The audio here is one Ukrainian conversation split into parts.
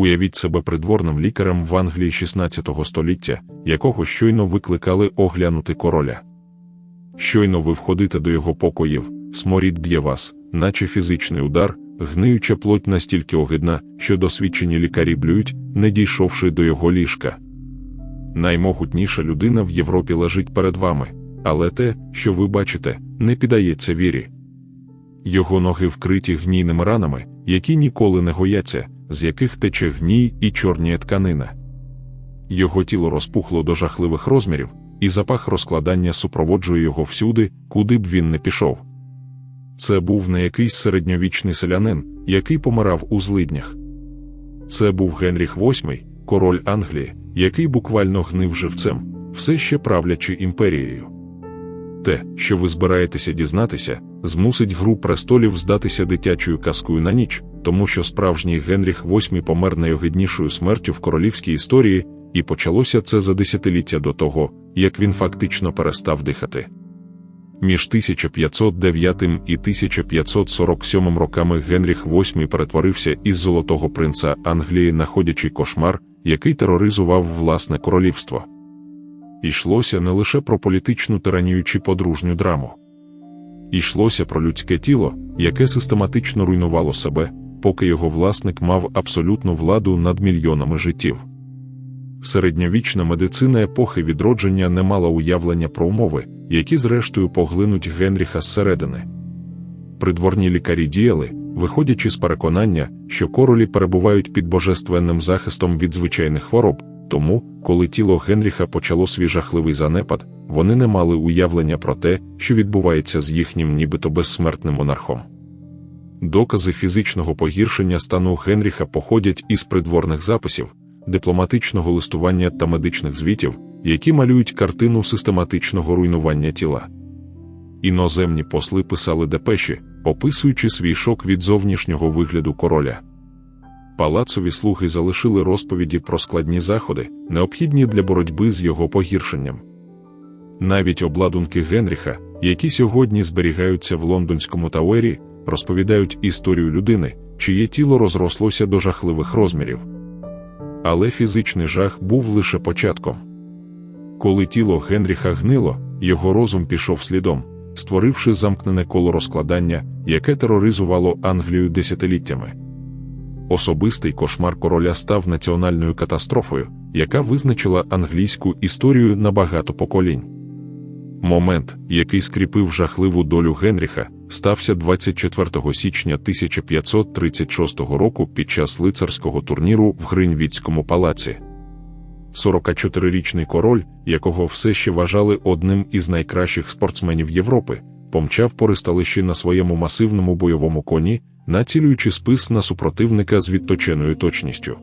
Уявіть себе придворним лікарем в Англії 16 століття, якого щойно викликали оглянути короля. Щойно ви входите до його покоїв, сморід б'є вас, наче фізичний удар, гниюча плоть настільки огидна, що досвідчені лікарі блюють, не дійшовши до його ліжка. Наймогутніша людина в Європі лежить перед вами, але те, що ви бачите, не піддається вірі. Його ноги вкриті гнійними ранами, які ніколи не гояться, з яких тече гній і чорніє тканина. Його тіло розпухло до жахливих розмірів, і запах розкладання супроводжує його всюди, куди б він не пішов. Це був не якийсь середньовічний селянин, який помирав у злиднях. Це був Генріх VIII, король Англії, який буквально гнив живцем, все ще правлячи імперією. Те, що ви збираєтеся дізнатися, змусить гру престолів здатися дитячою казкою на ніч, тому що справжній Генріх VIII помер найогиднішою смертю в королівській історії, і почалося це за десятиліття до того, як він фактично перестав дихати. Між 1509 і 1547 роками Генріх VIII перетворився із золотого принца Англії на ходячий кошмар, який тероризував власне королівство. Ішлося не лише про політичну тиранію чи подружню драму. Ішлося про людське тіло, яке систематично руйнувало себе, поки його власник мав абсолютну владу над мільйонами життів. Середньовічна медицина епохи відродження не мала уявлення про умови, які зрештою поглинуть Генріха зсередини. Придворні лікарі діяли, виходячи з переконання, що королі перебувають під божественним захистом від звичайних хвороб, тому, коли тіло Генріха почало свій жахливий занепад, вони не мали уявлення про те, що відбувається з їхнім нібито безсмертним монархом. Докази фізичного погіршення стану Генріха походять із придворних записів, дипломатичного листування та медичних звітів, які малюють картину систематичного руйнування тіла. Іноземні посли писали депеші, описуючи свій шок від зовнішнього вигляду короля. Палацові слуги залишили розповіді про складні заходи, необхідні для боротьби з його погіршенням. Навіть обладунки Генріха, які сьогодні зберігаються в лондонському Тауері, розповідають історію людини, чиє тіло розрослося до жахливих розмірів. Але фізичний жах був лише початком. Коли тіло Генріха гнило, його розум пішов слідом, створивши замкнене коло розкладання, яке тероризувало Англію десятиліттями. Особистий кошмар короля став національною катастрофою, яка визначила англійську історію на багато поколінь. Момент, який скріпив жахливу долю Генріха, стався 24 січня 1536 року під час лицарського турніру в Гринвіцькому палаці. 44-річний король, якого все ще вважали одним із найкращих спортсменів Європи, помчав по ристалищі на своєму масивному бойовому коні, націлюючи спис на супротивника з відточеною точністю.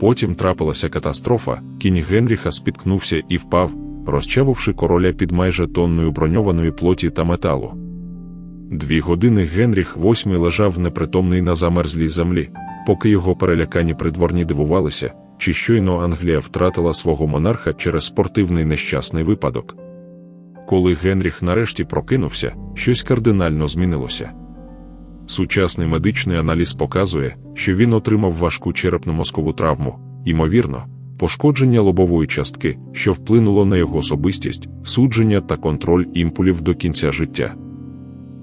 Потім трапилася катастрофа, кінь Генріха спіткнувся і впав, розчавивши короля під майже тонною броньованої плоті та металу. Дві години Генріх VIII лежав непритомний на замерзлій землі, поки його перелякані придворні дивувалися, чи щойно Англія втратила свого монарха через спортивний нещасний випадок. Коли Генріх нарешті прокинувся, щось кардинально змінилося. Сучасний медичний аналіз показує, що він отримав важку черепно-мозкову травму, ймовірно, пошкодження лобової частки, що вплинуло на його особистість, судження та контроль імпулів до кінця життя.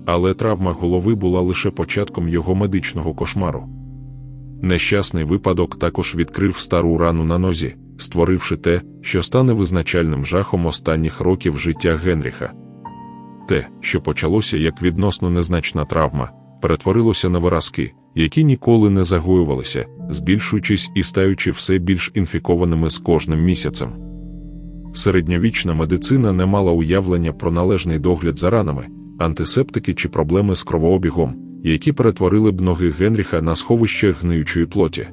Але травма голови була лише початком його медичного кошмару. Нещасний випадок також відкрив стару рану на нозі, створивши те, що стане визначальним жахом останніх років життя Генріха. Те, що почалося як відносно незначна травма, перетворилося на виразки, які ніколи не загоювалися, збільшуючись і стаючи все більш інфікованими з кожним місяцем. Середньовічна медицина не мала уявлення про належний догляд за ранами, антисептики чи проблеми з кровообігом, які перетворили б ноги Генріха на сховище гниючої плоті.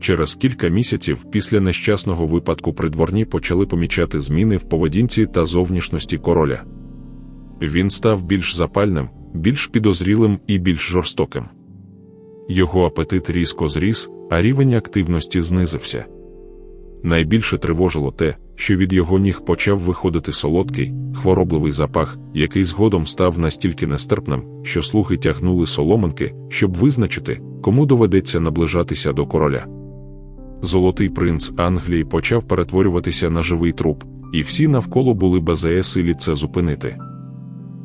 Через кілька місяців після нещасного випадку придворні почали помічати зміни в поведінці та зовнішності короля. Він став більш запальним, більш підозрілим і більш жорстоким. Його апетит різко зріс, а рівень активності знизився. Найбільше тривожило те, що від його ніг почав виходити солодкий, хворобливий запах, який згодом став настільки нестерпним, що слуги тягнули соломинки, щоб визначити, кому доведеться наближатися до короля. Золотий принц Англії почав перетворюватися на живий труп, і всі навколо були без силі це зупинити.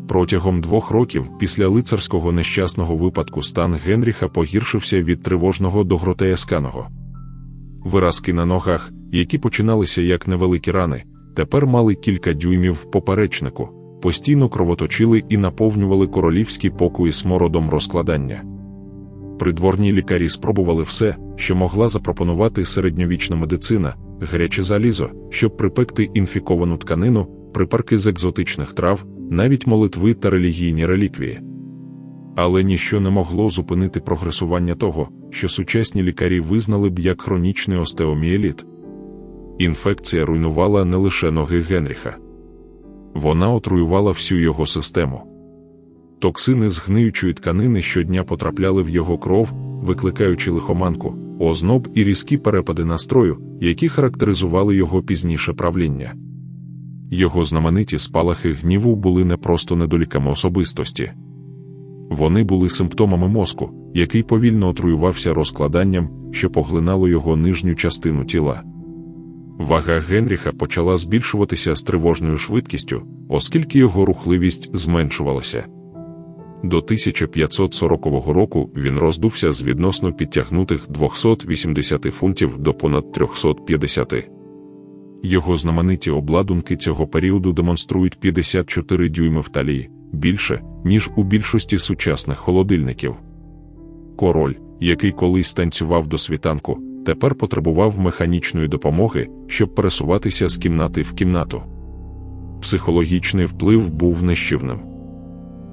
Протягом двох років після лицарського нещасного випадку стан Генріха погіршився від тривожного до гротеясканого. Виразки на ногах, які починалися як невеликі рани, тепер мали кілька дюймів в поперечнику, постійно кровоточили і наповнювали королівські покої смородом розкладання. Придворні лікарі спробували все, що могла запропонувати середньовічна медицина, гаряче залізо, щоб припекти інфіковану тканину, припарки з екзотичних трав, навіть молитви та релігійні реліквії. Але ніщо не могло зупинити прогресування того, що сучасні лікарі визнали б як хронічний остеоміеліт. Інфекція руйнувала не лише ноги Генріха, вона отруювала всю його систему. Токсини з гниючої тканини щодня потрапляли в його кров, викликаючи лихоманку, озноб і різкі перепади настрою, які характеризували його пізніше правління. Його знамениті спалахи гніву були не просто недоліками особистості. Вони були симптомами мозку, який повільно отруювався розкладанням, що поглинало його нижню частину тіла. Вага Генріха почала збільшуватися з тривожною швидкістю, оскільки його рухливість зменшувалася. До 1540 року він роздувся з відносно підтягнутих 280 фунтів до понад 350. Його знамениті обладунки цього періоду демонструють 54 дюйми в талії, більше, ніж у більшості сучасних холодильників. Король, який колись танцював до світанку, тепер потребував механічної допомоги, щоб пересуватися з кімнати в кімнату. Психологічний вплив був нищівним.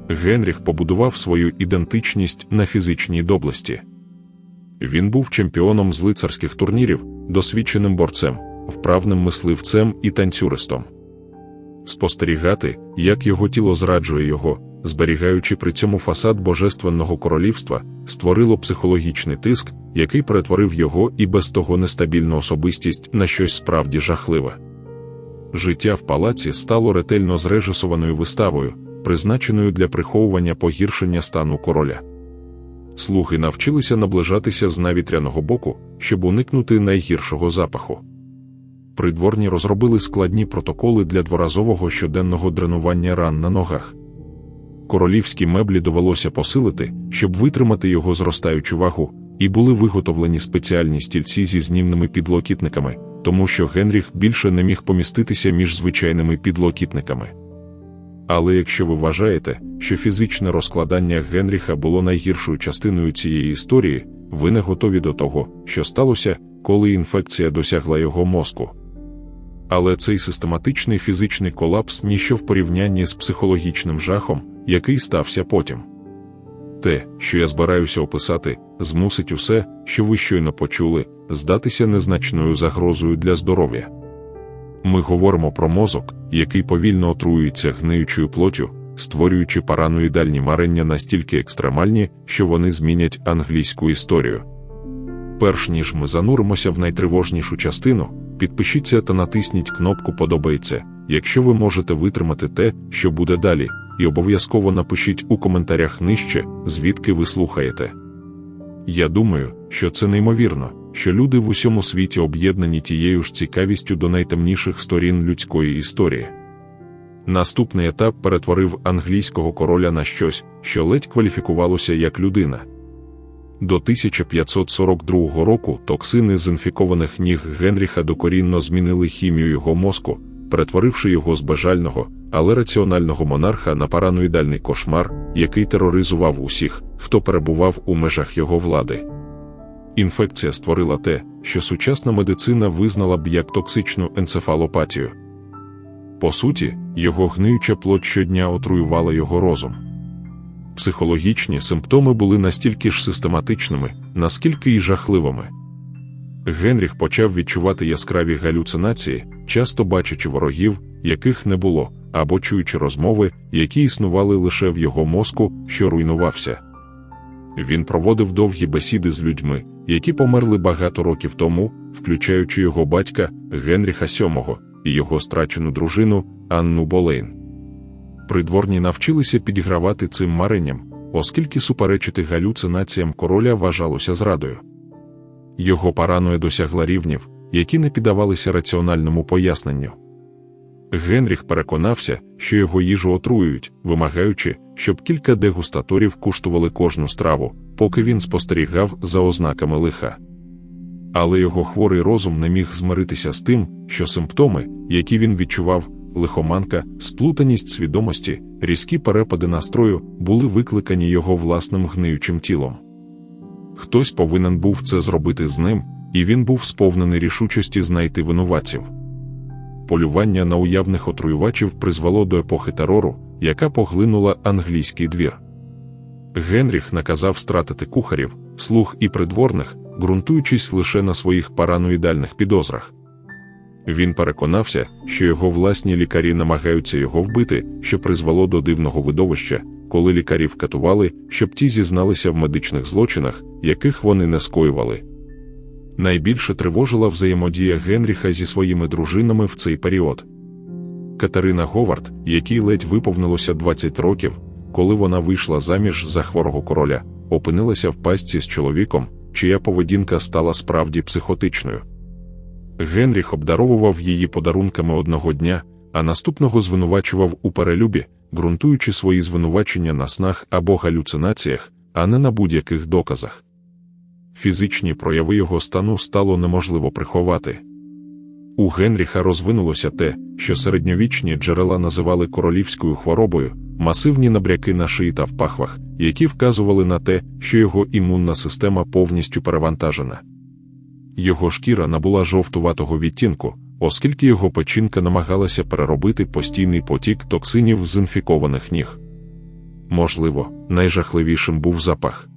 Генріх побудував свою ідентичність на фізичній доблесті. Він був чемпіоном з лицарських турнірів, досвідченим борцем, вправним мисливцем і танцюристом. Спостерігати, як його тіло зраджує його, зберігаючи при цьому фасад Божественного королівства, створило психологічний тиск, який перетворив його і без того нестабільну особистість на щось справді жахливе. Життя в палаці стало ретельно зрежисованою виставою призначеною для приховування погіршення стану короля. Слуги навчилися наближатися з навітряного боку, щоб уникнути найгіршого запаху. Придворні розробили складні протоколи для дворазового щоденного дренування ран на ногах. Королівські меблі довелося посилити, щоб витримати його зростаючу вагу, і були виготовлені спеціальні стільці зі знімними підлокітниками, тому що Генріх більше не міг поміститися між звичайними підлокітниками. Але якщо ви вважаєте, що фізичне розкладання Генріха було найгіршою частиною цієї історії, ви не готові до того, що сталося, коли інфекція досягла його мозку. Але цей систематичний фізичний колапс ніщо в порівнянні з психологічним жахом, який стався потім. Те, що я збираюся описати, змусить усе, що ви щойно почули, здатися незначною загрозою для здоров'я. Ми говоримо про мозок, який повільно отруюється гниючою плотю, створюючи параноїдальні марення настільки екстремальні, що вони змінять англійську історію. Перш ніж ми зануримося в найтривожнішу частину, підпишіться та натисніть кнопку Подобається, якщо ви можете витримати те, що буде далі, і обов'язково напишіть у коментарях нижче, звідки ви слухаєте. Я думаю, що це неймовірно що люди в усьому світі об'єднані тією ж цікавістю до найтемніших сторін людської історії. Наступний етап перетворив англійського короля на щось, що ледь кваліфікувалося як людина. До 1542 року токсини з інфікованих ніг Генріха докорінно змінили хімію його мозку, перетворивши його з бажального, але раціонального монарха на параноїдальний кошмар, який тероризував усіх, хто перебував у межах його влади. Інфекція створила те, що сучасна медицина визнала б як токсичну енцефалопатію. По суті, його гниюча плоть щодня отруювала його розум. Психологічні симптоми були настільки ж систематичними, наскільки й жахливими. Генріх почав відчувати яскраві галюцинації, часто бачачи ворогів, яких не було, або чуючи розмови, які існували лише в його мозку, що руйнувався. Він проводив довгі бесіди з людьми, які померли багато років тому, включаючи його батька Генріха VII і його страчену дружину Анну Болейн. Придворні навчилися підігравати цим маренням, оскільки суперечити галюцинаціям короля вважалося зрадою. Його параноя досягла рівнів, які не піддавалися раціональному поясненню. Генріх переконався, що його їжу отруюють, вимагаючи, щоб кілька дегустаторів куштували кожну страву, поки він спостерігав за ознаками лиха. Але його хворий розум не міг змиритися з тим, що симптоми, які він відчував, лихоманка, сплутаність свідомості, різкі перепади настрою, були викликані його власним гниючим тілом. Хтось повинен був це зробити з ним, і він був сповнений рішучості знайти винуватців. Полювання на уявних отруювачів призвело до епохи терору, яка поглинула англійський двір. Генріх наказав стратити кухарів, слуг і придворних, ґрунтуючись лише на своїх параноїдальних підозрах. Він переконався, що його власні лікарі намагаються його вбити, що призвело до дивного видовища, коли лікарів катували, щоб ті зізналися в медичних злочинах, яких вони не скоювали. Найбільше тривожила взаємодія Генріха зі своїми дружинами в цей період. Катерина Говард, якій ледь виповнилося 20 років, коли вона вийшла заміж за хворого короля, опинилася в пастці з чоловіком, чия поведінка стала справді психотичною. Генріх обдаровував її подарунками одного дня, а наступного звинувачував у перелюбі, ґрунтуючи свої звинувачення на снах або галюцинаціях, а не на будь-яких доказах. Фізичні прояви його стану стало неможливо приховати. У Генріха розвинулося те, що середньовічні джерела називали королівською хворобою, масивні набряки на шиї та в пахвах, які вказували на те, що його імунна система повністю перевантажена. Його шкіра набула жовтуватого відтінку, оскільки його печінка намагалася переробити постійний потік токсинів з інфікованих ніг. Можливо, найжахливішим був запах.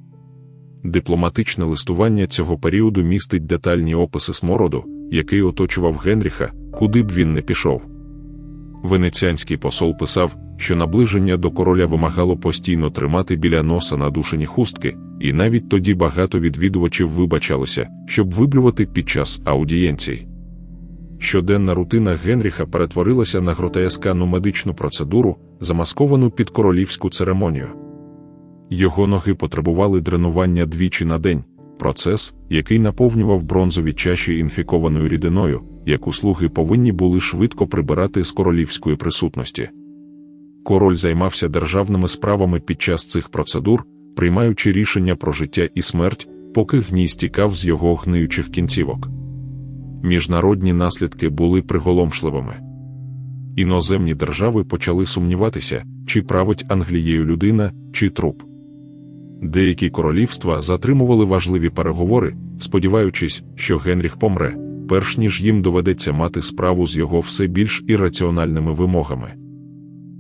Дипломатичне листування цього періоду містить детальні описи смороду, який оточував Генріха, куди б він не пішов. Венеціанський посол писав, що наближення до короля вимагало постійно тримати біля носа надушені хустки, і навіть тоді багато відвідувачів вибачалося, щоб виблювати під час аудієнцій. Щоденна рутина Генріха перетворилася на гротескану медичну процедуру, замасковану під королівську церемонію. Його ноги потребували дренування двічі на день, процес, який наповнював бронзові чаші інфікованою рідиною, яку слуги повинні були швидко прибирати з королівської присутності. Король займався державними справами під час цих процедур, приймаючи рішення про життя і смерть, поки гній стікав з його гниючих кінцівок. Міжнародні наслідки були приголомшливими. Іноземні держави почали сумніватися, чи править Англією людина, чи труп. Деякі королівства затримували важливі переговори, сподіваючись, що Генріх помре, перш ніж їм доведеться мати справу з його все більш ірраціональними вимогами.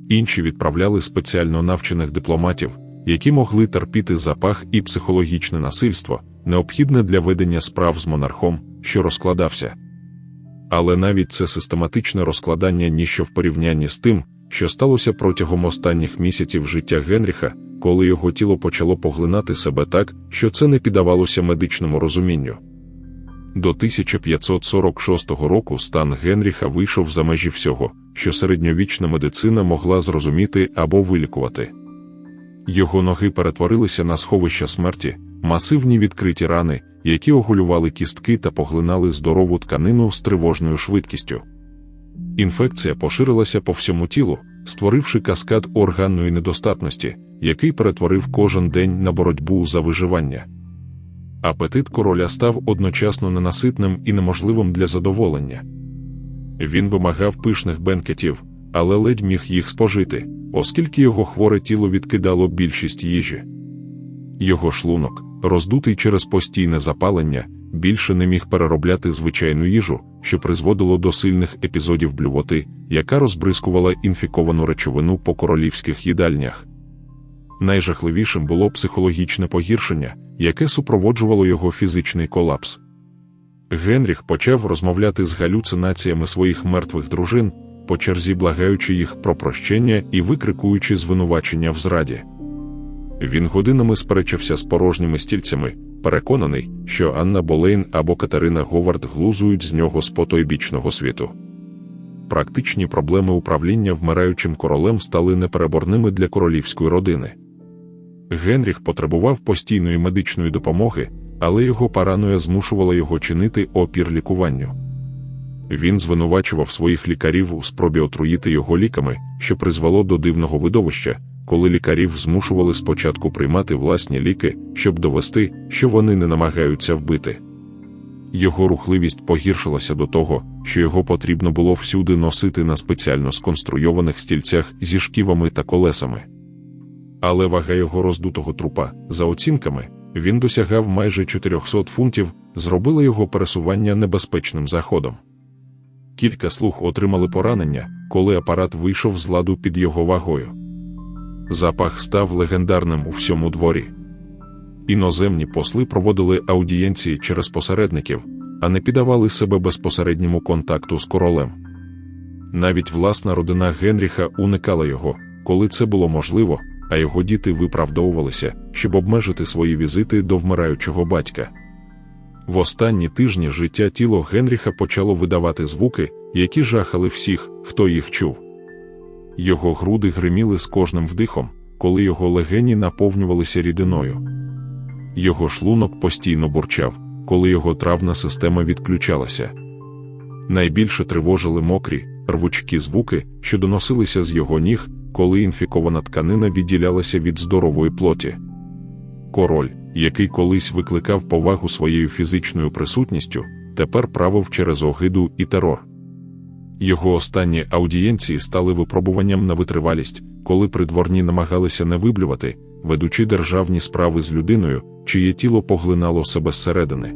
Інші відправляли спеціально навчених дипломатів, які могли терпіти запах і психологічне насильство, необхідне для ведення справ з монархом, що розкладався. Але навіть це систематичне розкладання ніщо в порівнянні з тим, що сталося протягом останніх місяців життя Генріха, коли його тіло почало поглинати себе так, що це не піддавалося медичному розумінню. До 1546 року стан Генріха вийшов за межі всього, що середньовічна медицина могла зрозуміти або вилікувати. Його ноги перетворилися на сховища смерті, масивні відкриті рани, які оголювали кістки та поглинали здорову тканину з тривожною швидкістю. Інфекція поширилася по всьому тілу, створивши каскад органної недостатності, який перетворив кожен день на боротьбу за виживання. Апетит короля став одночасно ненаситним і неможливим для задоволення. Він вимагав пишних бенкетів, але ледь міг їх спожити, оскільки його хворе тіло відкидало більшість їжі. Його шлунок, роздутий через постійне запалення, більше не міг переробляти звичайну їжу, що призводило до сильних епізодів блювоти, яка розбризкувала інфіковану речовину по королівських їдальнях. Найжахливішим було психологічне погіршення, яке супроводжувало його фізичний колапс. Генріх почав розмовляти з галюцинаціями своїх мертвих дружин, по черзі благаючи їх про прощення і викрикуючи звинувачення в зраді. Він годинами сперечався з порожніми стільцями, переконаний, що Анна Болейн або Катерина Говард глузують з нього з потойбічного світу. Практичні проблеми управління вмираючим королем стали непереборними для королівської родини. Генріх потребував постійної медичної допомоги, але його парануя змушувала його чинити опір лікуванню. Він звинувачував своїх лікарів у спробі отруїти його ліками, що призвело до дивного видовища, коли лікарів змушували спочатку приймати власні ліки, щоб довести, що вони не намагаються вбити. Його рухливість погіршилася до того, що його потрібно було всюди носити на спеціально сконструйованих стільцях зі шківами та колесами. Але вага його роздутого трупа, за оцінками, він досягав майже 400 фунтів, зробило його пересування небезпечним заходом. Кілька слуг отримали поранення, коли апарат вийшов з ладу під його вагою. Запах став легендарним у всьому дворі. Іноземні посли проводили аудієнції через посередників, а не піддавали себе безпосередньому контакту з королем. Навіть власна родина Генріха уникала його, коли це було можливо, а його діти виправдовувалися, щоб обмежити свої візити до вмираючого батька. В останні тижні життя тіло Генріха почало видавати звуки, які жахали всіх, хто їх чув. Його груди гриміли з кожним вдихом, коли його легені наповнювалися рідиною. Його шлунок постійно бурчав, коли його травна система відключалася. Найбільше тривожили мокрі, рвучкі звуки, що доносилися з його ніг, коли інфікована тканина відділялася від здорової плоті. Король, який колись викликав повагу своєю фізичною присутністю, тепер правив через огиду і терор. Його останні аудієнції стали випробуванням на витривалість, коли придворні намагалися не виблювати, ведучи державні справи з людиною, чиє тіло поглинало себе зсередини.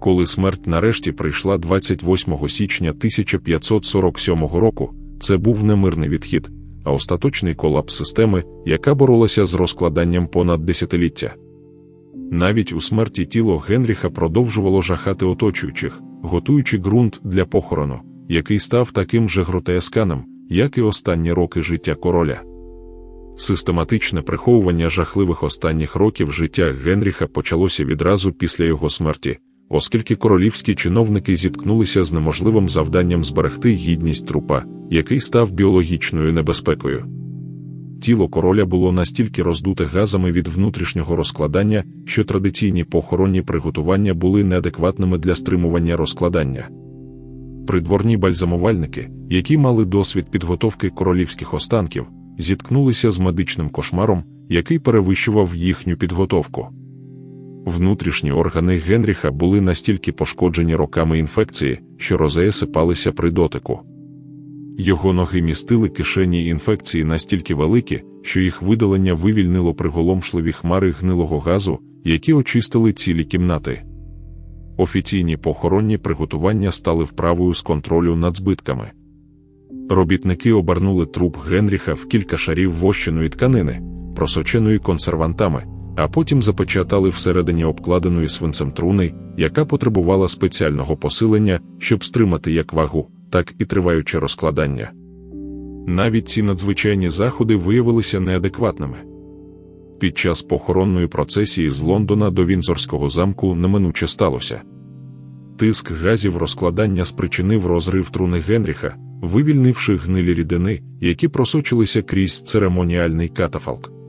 Коли смерть нарешті прийшла 28 січня 1547 року, це був немирний відхід, а остаточний колапс системи, яка боролася з розкладанням понад десятиліття. Навіть у смерті тіло Генріха продовжувало жахати оточуючих, готуючи ґрунт для похорону, який став таким же гротесканим, як і останні роки життя короля. Систематичне приховування жахливих останніх років життя Генріха почалося відразу після його смерті, оскільки королівські чиновники зіткнулися з неможливим завданням зберегти гідність трупа, який став біологічною небезпекою. Тіло короля було настільки роздуте газами від внутрішнього розкладання, що традиційні похоронні приготування були неадекватними для стримування розкладання. Придворні бальзамувальники, які мали досвід підготовки королівських останків, зіткнулися з медичним кошмаром, який перевищував їхню підготовку. Внутрішні органи Генріха були настільки пошкоджені роками інфекції, що розеї сипалися при дотику. Його ноги містили кишені інфекції настільки великі, що їх видалення вивільнило приголомшливі хмари гнилого газу, які очистили цілі кімнати. Офіційні похоронні приготування стали вправою з контролю над збитками. Робітники обернули труп Генріха в кілька шарів вощеної тканини, просоченої консервантами, а потім запечатали всередині обкладеної свинцем труни, яка потребувала спеціального посилення, щоб стримати як вагу, так і триваюче розкладання. Навіть ці надзвичайні заходи виявилися неадекватними. Під час похоронної процесії з Лондона до Вінзорського замку неминуче сталося. Тиск газів розкладання спричинив розрив труни Генріха, вивільнивши гнилі рідини, які просочилися крізь церемоніальний катафалк.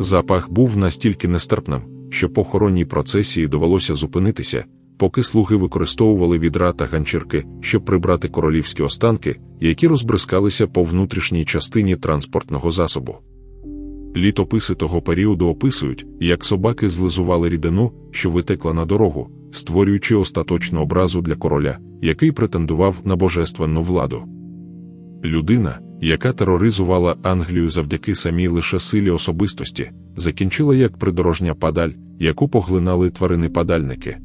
Запах був настільки нестерпним, що похоронній процесії довелося зупинитися, поки слуги використовували відра та ганчірки, щоб прибрати королівські останки, які розбризкалися по внутрішній частині транспортного засобу. Літописи того періоду описують, як собаки злизували рідину, що витекла на дорогу, створюючи остаточну образу для короля, який претендував на божественну владу. Людина, яка тероризувала Англію завдяки самій лише силі особистості, закінчила як придорожня падаль, яку поглинали тварини-падальники.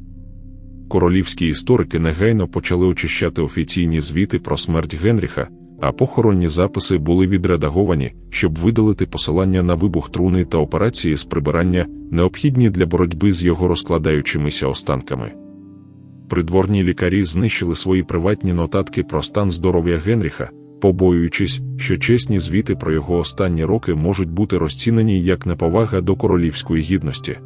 Королівські історики негайно почали очищати офіційні звіти про смерть Генріха, а похоронні записи були відредаговані, щоб видалити посилання на вибух труни та операції з прибирання, необхідні для боротьби з його розкладаючимися останками. Придворні лікарі знищили свої приватні нотатки про стан здоров'я Генріха, побоюючись, що чесні звіти про його останні роки можуть бути розцінені як неповага до королівської гідності.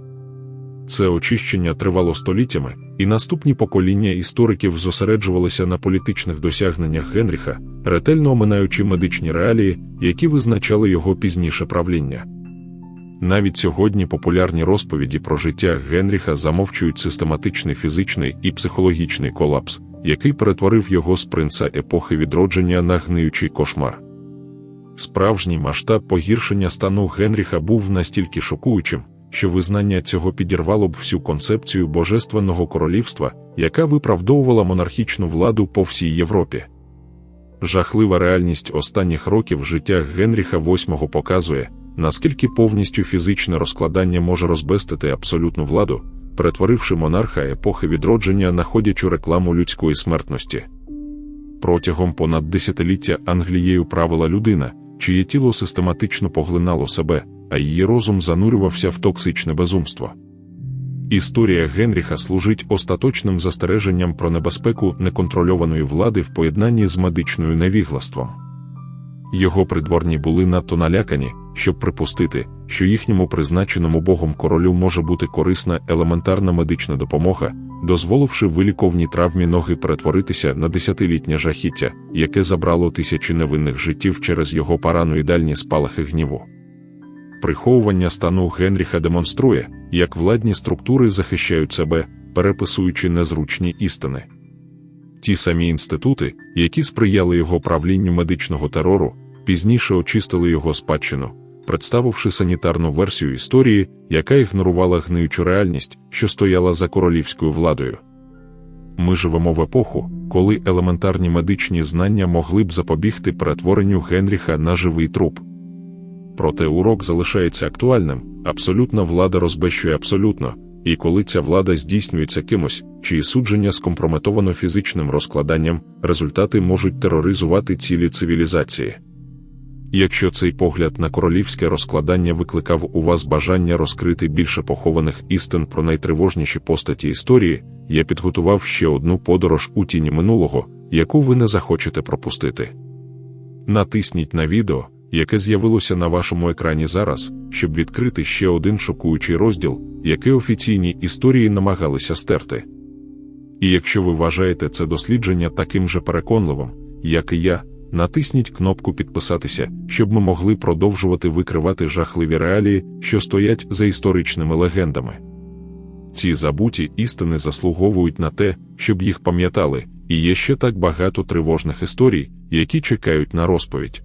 Це очищення тривало століттями, і наступні покоління істориків зосереджувалися на політичних досягненнях Генріха, ретельно оминаючи медичні реалії, які визначали його пізніше правління. Навіть сьогодні популярні розповіді про життя Генріха замовчують систематичний фізичний і психологічний колапс, який перетворив його з принца епохи відродження на гниючий кошмар. Справжній масштаб погіршення стану Генріха був настільки шокуючим, що визнання цього підірвало б всю концепцію божественного королівства, яка виправдовувала монархічну владу по всій Європі. Жахлива реальність останніх років життя Генріха VIII показує, наскільки повністю фізичне розкладання може розбестити абсолютну владу, перетворивши монарха епохи відродження на ходячу рекламу людської смертності. Протягом понад десятиліття Англією правила людина, чиє тіло систематично поглинало себе, а її розум занурювався в токсичне безумство. Історія Генріха служить остаточним застереженням про небезпеку неконтрольованої влади в поєднанні з медичною невіглаством. Його придворні були надто налякані, щоб припустити, що їхньому призначеному Богом королю може бути корисна елементарна медична допомога, дозволивши виліковній травмі ноги перетворитися на десятилітнє жахіття, яке забрало тисячі невинних життів через його параноїдальні спалахи гніву. Приховування стану Генріха демонструє, як владні структури захищають себе, переписуючи незручні істини. Ті самі інститути, які сприяли його правлінню медичного терору, пізніше очистили його спадщину, представивши санітарну версію історії, яка ігнорувала гниючу реальність, що стояла за королівською владою. Ми живемо в епоху, коли елементарні медичні знання могли б запобігти перетворенню Генріха на живий труп. Проте урок залишається актуальним, абсолютна влада розбещує абсолютно, і коли ця влада здійснюється кимось, чиї судження скомпрометовано фізичним розкладанням, результати можуть тероризувати цілі цивілізації. Якщо цей погляд на королівське розкладання викликав у вас бажання розкрити більше похованих істин про найтривожніші постаті історії, я підготував ще одну подорож у тіні минулого, яку ви не захочете пропустити. Натисніть на відео яке з'явилося на вашому екрані зараз, щоб відкрити ще один шокуючий розділ, який офіційні історії намагалися стерти. І якщо ви вважаєте це дослідження таким же переконливим, як і я, натисніть кнопку підписатися, щоб ми могли продовжувати викривати жахливі реалії, що стоять за історичними легендами. Ці забуті істини заслуговують на те, щоб їх пам'ятали, і є ще так багато тривожних історій, які чекають на розповідь.